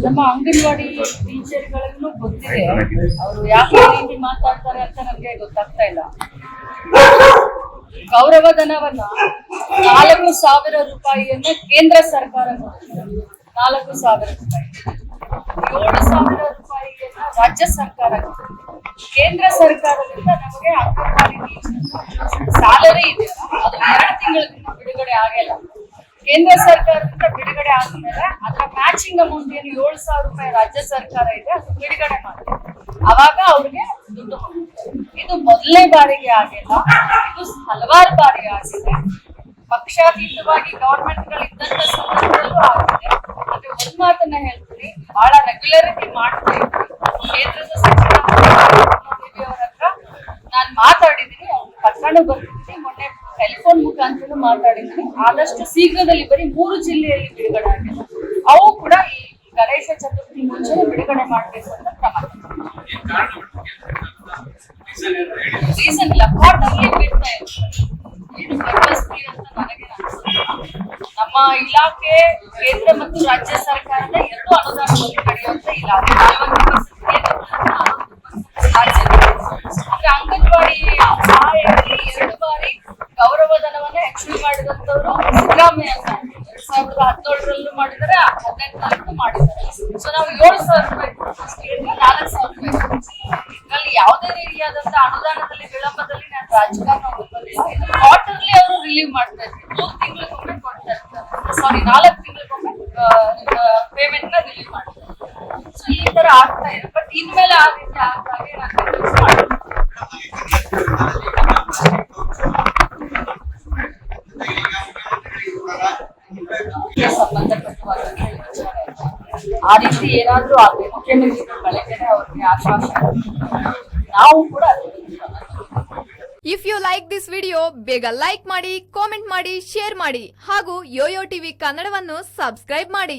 ನಮ್ಮ ಅಂಗನವಾಡಿ ಟೀಚರ್ಗಳಿಗೂ ಗೊತ್ತಿದೆ ಅವರು ಯಾವ ರೀತಿ ಮಾತಾಡ್ತಾರೆ ಅಂತ ನಮಗೆ ಗೊತ್ತಾಗ್ತಾ ಇಲ್ಲ ಗೌರವಧನವನ್ನ ನಾಲ್ಕು ಸಾವಿರ ರೂಪಾಯಿಯನ್ನ ಕೇಂದ್ರ ಸರ್ಕಾರ. ನಾಲ್ಕು ಸಾವಿರ ರೂಪಾಯಿ ಏಳು ಸಾವಿರ ರೂಪಾಯಿಯನ್ನ ರಾಜ್ಯ ಸರ್ಕಾರ. ಕೇಂದ್ರ ಸರ್ಕಾರದಿಂದ ನಮಗೆ ಅಂಗನವಾಡಿ ಸ್ಯಾಲರಿ ಇದೆ ಅದು ಎರಡು ತಿಂಗಳಿಂದ ಬಿಡುಗಡೆ ಆಗಿಲ್ಲ ಕೇಂದ್ರ ಸರ್ಕಾರದಿಂದ ಬಿಡುಗಡೆ ಆದ್ಮೇಲೆ ಅದರ ಮ್ಯಾಚಿಂಗ್ ಅಮೌಂಟ್ ಏನು ಏಳು ಸಾವಿರ ರೂಪಾಯಿ ರಾಜ್ಯ ಸರ್ಕಾರ ಇದೆ, ಅದು ಬಿಡುಗಡೆ ಮಾಡಿದೆ ಅವಾಗ ಅವ್ರಿಗೆ ದುಡ್ಡು. ಇದು ಮೊದಲನೇ ಬಾರಿಗೆ ಆಗಿಲ್ಲ, ಇದು ಹಲವಾರು ಬಾರಿ ಆಗಿದೆ. ಪಕ್ಷಾತೀತವಾಗಿ ಗವರ್ಮೆಂಟ್ಗಳು ಇದ್ದಂತ ಸಂದರ್ಭದಲ್ಲೂ ಆಗಿದೆ. ಆದ್ರೆ ಒಂದ್ ಮಾತನ್ನ ಹೇಳ್ತೀನಿ, ಬಹಳ ರೆಗ್ಯುಲರಿಟಿ ಮಾಡ್ತಾ ಇದ್ವಿ ಕೇಂದ್ರದ ಸಚಿವ ಅವರ ಹತ್ರ. ನಾನ್ ಮಾತಾಡಿದೀನಿ ಅವ್ರ ಪತ್ರನೂ ಬರ್ತಿದ್ದೀನಿ ಮೊನ್ನೆ ಟೆಲಿಫೋನ್ ಮುಖಾಂತರ ಮಾತಾಡಿದ್ದೀನಿ ಆದಷ್ಟು ಶೀಘ್ರದಲ್ಲಿ ಬರೀ ಮೂರು ಜಿಲ್ಲೆಯಲ್ಲಿ ಬಿಡುಗಡೆ ಆಗಿದೆ ಅವು ಕೂಡ ಈ ಗಣೇಶ ಚತುರ್ಥಿ ಮುಂಚೆ ಬಿಡುಗಡೆ ಮಾಡಬೇಕು ಅಂತ ಕ್ರಮ. ರೀಸನ್ ಇಲ್ಲ ನಮ್ಮ ಇಲಾಖೆ ಕೇಂದ್ರ ಮತ್ತು ರಾಜ್ಯ ಸರ್ಕಾರದ ಎರಡು ಅನುದಾನದಲ್ಲಿ ನಡೆಯುವಂತ ಇಲಾಖೆ ನಲವತ್ತು percent ಕೇಂದ್ರ ಮತ್ತು ರಾಜ್ಯ ಆದ್ರೆ ಅಂಗನವಾಡಿ ಸಹಾಯಕರಿಗೆ ಎರಡು ಬಾರಿ ಗೌರವಧನವನ್ನ ಹೆಚ್ಚಳ ಮಾಡಿದಂತವ್ರು ಸಿದ್ದರಾಮಯ್ಯ ಸಾಹೇಬ್ರು. ಎರಡ್ ಸಾವಿರದ ಹದಿನೇಳರಲ್ಲೂ ಮಾಡಿದ್ದಾರೆ ಹದಿನೆಂಟು ಮಾಡಿದ್ದಾರೆ. ಸೊ ನಾವು ಏಳು ಸಾವಿರ ರೂಪಾಯಿ ನಾಲ್ಕು ಸಾವಿರ ರೂಪಾಯಿ ಅಲ್ಲಿ ಯಾವುದೇ ರೀತಿಯಾದಂತ ಅನುದಾನದಲ್ಲಿ ವಿಳಂಬದಲ್ಲಿ ನಾನು ರಾಜಕಾರಣ ಇದು ಕ್ವಾರ್ಟರ್ಲಿ ಅವರು ರಿಲೀವ್ ಮಾಡ್ತಾ ಇದ್ರು ಮೂರು ತಿಂಗಳಿಗೊಮ್ಮೆ ಕೊಡ್ತಾ ಇರ್ತಾರೆ ಸಾರಿ ನಾಲ್ಕು ತಿಂಗಳಿಗೊಮ್ಮೆ ಪೇಮೆಂಟ್ನ ರಿಲೀವ್ ಮಾಡ್ತಾರೆ ಸೊ ಈ ತರ ಆಗ್ತಾ ಇದೆ. ಬಟ್ ಇನ್ಮೇಲೆ ಆ ರೀತಿ ಆಗ್ದಾಗೆ ನಾನು ಆ ರೀತಿ ಏನಾದ್ರೂ ಅವ್ರಿಗೆ ಆಶ್ವಾಸನೆ ನಾವು ಕೂಡ if you like this video ಬೇಗ ಲೈಕ್ ಮಾಡಿ ಕಾಮೆಂಟ್ ಮಾಡಿ ಶೇರ್ ಮಾಡಿ ಹಾಗೂ ಯೋಯೋ ಟಿವಿ ಕನ್ನಡವನ್ನು ಸಬ್ಸ್ಕ್ರೈಬ್ ಮಾಡಿ.